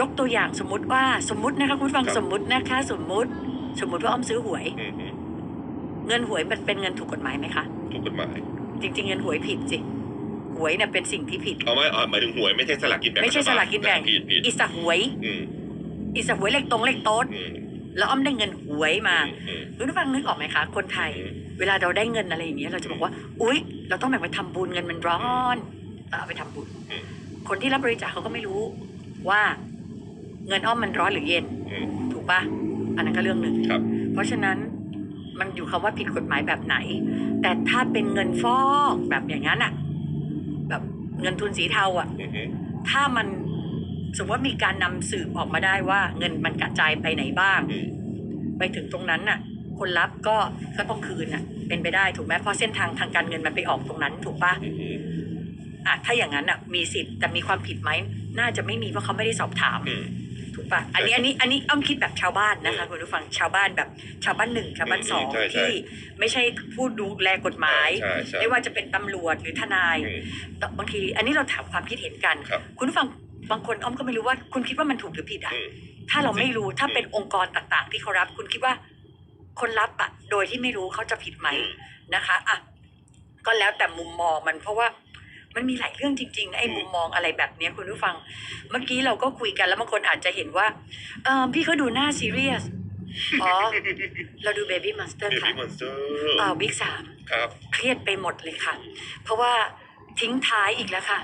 ยกตัวอย่างสมมุติว่าสมมตินะคะคุณฟังครับ สมมุตินะคะ สมมุติ สมมุติว่าอ้อมซื้อหวย อืมอืมเงินหวยมันเป็นเงินถูกกฎหมายไหมคะถูกกฎหมาย จริง ๆ เงินหวยผิดสิหวยเนี่ยเป็นสิ่งที่ผิด เอาไม่เอาหมายถึงหวยไม่ใช่สลากกินแบ่งไม่ใช่สลากกินแบ่ง ผิดผิดอิสระหวย อืมอิสระหวยเลขตรงเลขโต๊ดอืมแล้วอ้อมได้เงินหวยมา อืมคุณผู้ฟังนึกออกไหมคะ คนไทย อืม เวลาเราได้เงินอะไรอย่างเงี้ยเราจะบอกว่า อุ๊ย เราต้องแบ่งไปทำบุญเงินมันร้อนเอาไปทำบุญ อืม คนที่รับบริจาคเขาก็ไม่รู้ว่า เงินอ้อมมันร้อนหรือเย็นอืมถูกปะอันนั้นก็เรื่องหนึ่งครับเพราะฉะนั้นมันอยู่คำว่าผิดกฎหมายแบบไหน แต่ถ้าเป็นเงินฟอกแบบอย่างนั้นอะแบบเงินทุนสีเทาอะอืมอืมถ้ามันสมมติว่ามีการนำสืบออกมาได้ว่า เงินมันกระจายไปไหนบ้างอืมไปถึงตรงนั้นน่ะ คนรับก็ก็ต้องคืนน่ะ เป็นไปได้ถูกไหมเพราะเส้นทางทางการเงินมันไปออกตรงนั้น ถูกปะอืมอืมอะถ้าอย่างนั้นน่ะ มีสิทธิ์แต่มีความผิดไหมน่าจะไม่มีเพราะเขาไม่ได้สอบถาม อืมถูกปะอันนี้อันนี้อันนี้อ้อมคิดแบบชาวบ้านนะคะอืมคุณผู้ฟังชาวบ้านแบบชาวบ้านหนึ่งชาวบ้านสองใช่ใช่ที่ไม่ใช่ผู้ดูแลกฎหมาย ใช่ใช่ ไม่ว่าจะเป็นตำรวจหรือทนายอืม แต่บางที อันนี้เราถามความคิดเห็นกัน ครับ คุณผู้ฟังบางคนอ้อมก็ไม่รู้ว่าคุณคิดว่ามันถูกหรือผิดอะ อืม ถ้าเราไม่รู้ถ้าอืมเป็นองค์กรต่างๆ ที่เขารับ คุณคิดว่าคนรับอะโดยที่ไม่รู้เขาจะผิดไหมอืม นะคะอะก็แล้วแต่มุมมองมันเพราะว่า มันมีหลายเรื่องจริงๆนะไอ้อืมมุมมองอะไรแบบเนี้ยคุณผู้ฟัง เมื่อกี้เราก็คุยกันแล้วบางคนอาจจะเห็นว่าเออพี่เขาดูหน้าซีเรียสอ๋อ เราดูเบบี้มอนสเตอร์เบค่ะบี้มอนสเตอร์อ่าวิกสามครับเครียดไปหมดเลยค่ะ เพราะว่าทิ้งท้ายอีกแล้วค่ะ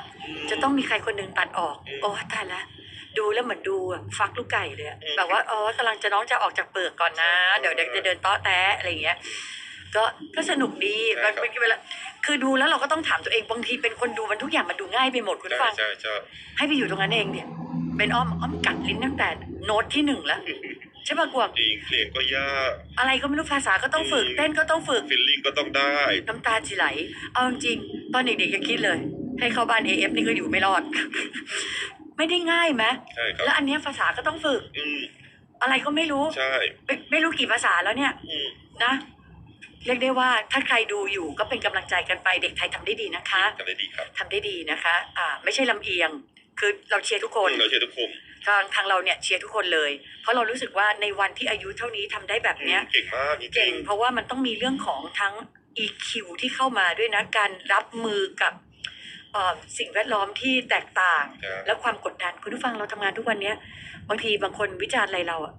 จะต้องมีใครคนหนึ่งตัดออกอืมโอ้ตายแล้วดูแล้วเหมือนดูอะฟักลูกไก่เลยอะอืมแบบว่าอ๋อกำลังจะน้องจะออกจากเปลือกก่อนนะ เดี๋ยวเดี๋ยวจะเดินเตาะแตะอะไรอย่างเงี้ย ก็ก็สนุกดีใช่มันครับเป็นเวลาคือดูแล้วเราก็ต้องถามตัวเองบางทีเป็นคนดูมันทุกอย่างมันดูง่ายไปหมดคุณใช่ฟัง ใช่ใช่ให้ไปอยู่ตรงนั้นเองเนี่ย เป็นอ้อมอ้อมกัดลิ้นตั้งแต่โน้ตที่หนึ่งแล้วใช่ปะกวางจริงเพลงก็ยาก อะไรก็ไม่รู้ภาษาก็ต้องฝึกอืมเต้นก็ต้องฝึกฟิลลิ่งก็ต้องได้ น้ำตาจิไหล เอาจริงๆตอนเด็กๆยังคิดเลย ให้เข้าบ้านเอฟนี่ก็อยู่ไม่รอด ไม่ได้ง่ายไหมใช่ครับแล้วอันเนี้ยภาษาก็ต้องฝึก อืมอะไรก็ไม่รู้ ใช่ไม่ไม่รู้กี่ภาษาแล้วเนี่ยอืมนะ เรียกได้ว่าถ้าใครดูอยู่ก็เป็นกำลังใจกันไปเด็กไทยทำได้ดีนะคะทำได้ดีครับทำได้ดีนะคะ อ่า ไม่ใช่ลำเอียง คือเราเชียร์ทุกคนเราเชื่อทุกคนทางทางเราเนี่ยเชียร์ทุกคนเลย เพราะเรารู้สึกว่าในวันที่อายุเท่านี้ทำได้แบบเนี้ยอืมเก่งมากจริงๆเก่งเพราะว่ามันต้องมีเรื่องของทั้ง EQ ที่เข้ามาด้วยนะการรับมือกับเอ่อสิ่งแวดล้อมที่แตกต่างครับและความกดดันคุณผู้ฟังเราทำงานทุกวันเนี้ยบางทีบางคนวิจารณ์อะไรเราอะ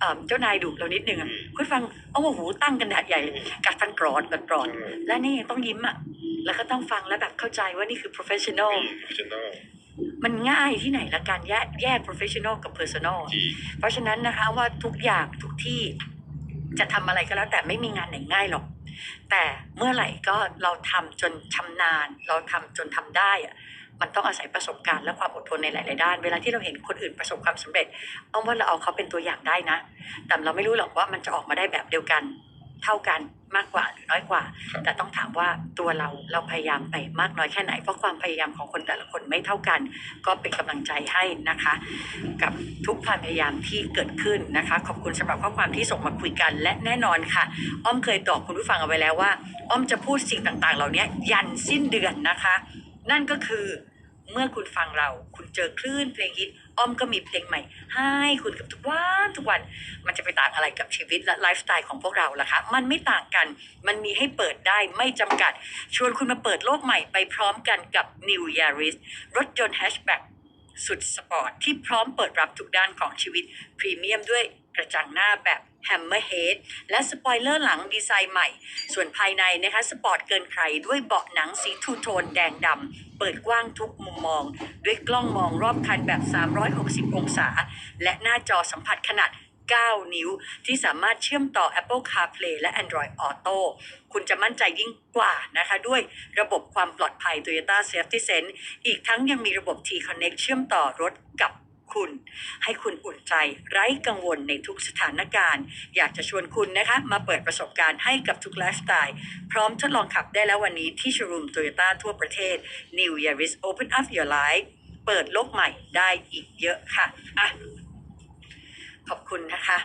เอ่อเจ้านายดุเรานิดนึงอะอืมคุณผู้ฟังเอาโอ้โหตั้งกันดาดใหญ่เลยอืมกัดฟันกรอดกัดกรอดใช่และนี่ยังต้องยิ้มอะแล้วก็ต้องฟังและแบบเข้าใจว่านี่คือ professional อืม professional มันง่ายที่ไหนละการแยกแยก professional กับ personal จริงเพราะฉะนั้นนะคะว่าทุกอย่างทุกที่จะทำอะไรก็แล้วแต่ไม่มีงานไหนง่ายหรอก แต่เมื่อไหร่ก็เราทำจนชำนาญ เราทำจนทำได้อะ มันต้องอาศัยประสบการณ์และความอดทนในหลาย ๆ ด้าน เวลาที่เราเห็นคนอื่นประสบความสำเร็จเอาว่าเราเอาเขาเป็นตัวอย่างได้นะ แต่เราไม่รู้หรอกว่ามันจะออกมาได้แบบเดียวกัน เท่ากันมากกว่าหรือน้อยกว่าครับแต่ต้องถามว่าตัวเราเราพยายามไปมากน้อยแค่ไหน เพราะความพยายามของคนแต่ละคนไม่เท่ากัน ก็เป็นกำลังใจให้นะคะ กับทุกความพยายามที่เกิดขึ้นนะคะ ขอบคุณสำหรับข้อความที่ส่งมาคุยกัน และแน่นอนค่ะ อ้อมเคยตอบคุณผู้ฟังเอาไว้แล้วว่า อ้อมจะพูดสิ่งต่าง ๆ เหล่านี้ยันสิ้นเดือนนะคะ นั่นก็คือเมื่อคุณฟังเรา คุณเจอคลื่นเพลงฮิต อ้อมก็มีเพลงใหม่ ให้คุณกับทุกวันทุกวัน มันจะไปต่างอะไรกับชีวิตและไลฟ์สไตล์ของพวกเราล่ะคะ มันไม่ต่างกัน มันมีให้เปิดได้ไม่จำกัด ชวนคุณมาเปิดโลกใหม่ไปพร้อมกันกับ New Yaris รถยนต์แฮชแบ็กสุดสปอร์ตที่พร้อมเปิดรับทุกด้านของชีวิตพรีเมียมด้วย กระจังหน้าแบบ Hammerhead และสปอยเลอร์หลังดีไซน์ใหม่ ส่วนภายในนะคะสปอร์ตเกินใครด้วยเบาะหนังสีทูโทนแดงดำเปิดกว้างทุกมุมมอง ด้วยกล้องมองรอบคันแบบ 360 องศา และหน้าจอสัมผัสขนาด 9 นิ้ว ที่สามารถเชื่อมต่อ Apple CarPlay และ Android Auto คุณจะมั่นใจยิ่งกว่านะคะ ด้วยระบบความปลอดภัย Toyota Safety Sense อีกทั้งยังมีระบบ T-Connect เชื่อมต่อรถกับ คุณ ให้คุณอุ่นใจไร้กังวลในทุกสถานการณ์ อยากจะชวนคุณนะคะมาเปิดประสบการณ์ให้กับทุกไลฟ์สไตล์ พร้อมทดลองขับได้แล้ววันนี้ที่ชรูมโตโยต้าทั่วประเทศ New Yaris Open Up Your Life เปิดโลกใหม่ได้อีกเยอะค่ะอะขอบคุณนะคะ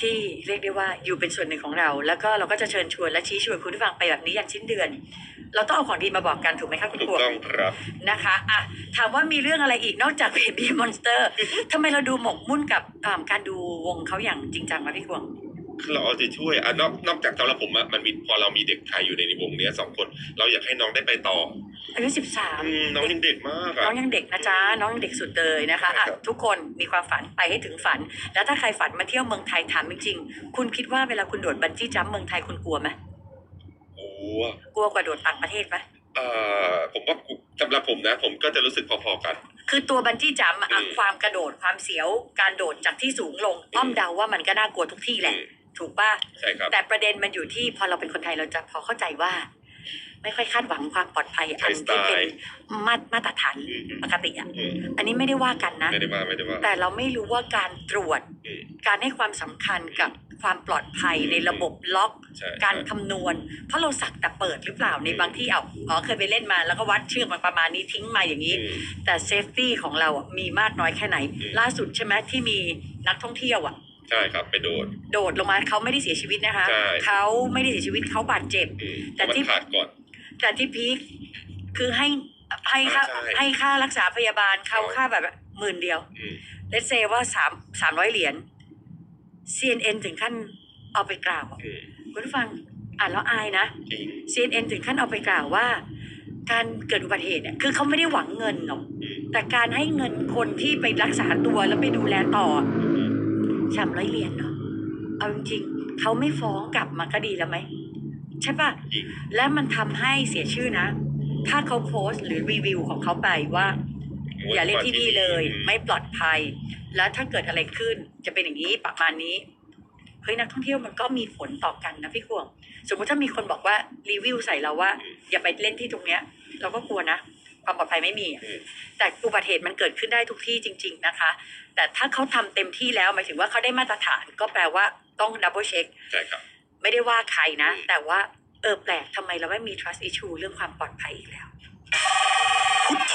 ที่เรียกได้ว่าอยู่เป็นส่วนหนึ่งของเรา แล้วก็เราก็จะเชิญชวนและชี้ชวนคุณผู้ฟังไปแบบนี้อย่างสิ้นเดือน เราต้องเอาของดีมาบอกกันถูกไหมคะคุณถูกพวงต้องครับนะคะอะถามว่ามีเรื่องอะไรอีกนอกจาก Baby Monster ทำไมเราดูหมกมุ่นกับอ่าการดูวงเขาอย่างจริงจังมาพี่พวงคือ เราเอาใจช่วยอะนอกนอกจากสำหรับผมอะมันมีพอเรามีเด็กไทยอยู่ในวงเนี้ยสองคน เราอยากให้น้องได้ไปต่ออายุสิบสามอืมน้องยังเด็กมากอะ น้องยังเด็กนะจ๊ะ น้องยังเด็กสุดเลยนะคะอะใช่ครับ ทุกคนมีความฝันไปให้ถึงฝัน แล้วถ้าใครฝันมาเที่ยวเมืองไทยถามจริงๆ คุณคิดว่าเวลาคุณโดดบันจี้จัมป์เมืองไทยคุณกลัวไหมโอ้กลัวกว่าโดดต่างประเทศไหมเอ่อผมว่าสำหรับผมนะ ผมก็จะรู้สึกพอๆกัน คือตัวบันจี้จัมป์อะอะอืม ความกระโดดความเสียว การโดดจากที่สูงลงอ้อมเดาว่ามันก็น่ากลัวทุกที่แหละ อืม ถูกป่ะใช่ครับแต่ประเด็นมันอยู่ที่พอเราเป็นคนไทยเราจะพอเข้าใจว่า ไม่ค่อยคาดหวังความปลอดภัยอันที่เป็นมาตรมาตรฐานอืมปกติอะอืมอันนี้ไม่ได้ว่ากันนะไม่ได้ว่าไม่ได้ว่าแต่เราไม่รู้ว่าการตรวจอืมการให้ความสำคัญกับความปลอดภัยในระบบล็อกใช่การใช่คำนวณ เพราะเราสักแต่เปิดหรือเปล่าในบางที่เอาอ๋อเคยไปเล่นมาแล้วก็วัดเชือกมาประมาณนี้ทิ้งมาอย่างนี้อืมแต่เซฟตี้ของเราอะมีมากน้อยแค่ไหนอืมล่าสุดใช่ไหมที่มีนักท่องเที่ยวอะ ใช่ครับไปโดด โดดลงมาเขาไม่ได้เสียชีวิตนะคะใช่ เขาไม่ได้เสียชีวิตเขาบาดเจ็บ อืมแต่ที่มันขาดก่อน แต่ที่พีคคือให้ให้ค่าใช่ให้ค่ารักษาพยาบาลเขาใช่ ค่าแบบหมื่นเดียว อืมเลตเซว่าสามสามร้อยเหรียญ CNN ถึงขั้นเอาไปกล่าวอะอืมคุณผู้ฟังอ่านแล้วอายนะ จริง CNN ถึงขั้นเอาไปกล่าวว่า การเกิดอุบัติเหตุเนี่ยคือเขาไม่ได้หวังเงินหรอก อืมแต่การให้เงินคนที่ไปรักษาตัวแล้วไปดูแลต่ออืม สามร้อยเหรียญเนาะเอาจริงๆเขาไม่ฟ้องกลับมาก็ดีแล้วไหมใช่ปะจริงและมันทำให้เสียชื่อนะ ถ้าเขาโพสต์หรือรีวิวของเขาไปว่า อย่าเล่นที่นี่เลย ไม่ปลอดภัย แล้วถ้าเกิดอะไรขึ้นจะเป็นอย่างนี้ประมาณนี้เฮ้ยนักท่องเที่ยวมันก็มีผลต่อกันนะพี่ขวง สมมุติถ้ามีคนบอกว่ารีวิวใส่เราว่า อย่าไปเล่นที่ตรงเนี้ย เราก็กลัวนะ ความปลอดภัยไม่มีอะอืมแต่อุบัติเหตุมันเกิดขึ้นได้ทุกที่จริง ๆนะคะ แต่ถ้าเขาทำเต็มที่แล้วหมายถึงว่าเขาได้มาตรฐานก็แปลว่าต้องดับเบิลเช็คใช่ครับ ไม่ได้ว่าใครนะอืมแต่ว่าเออแปลกทำไมเราไม่มี trust issue เรื่องความปลอดภัยอีกแล้วพุทโธ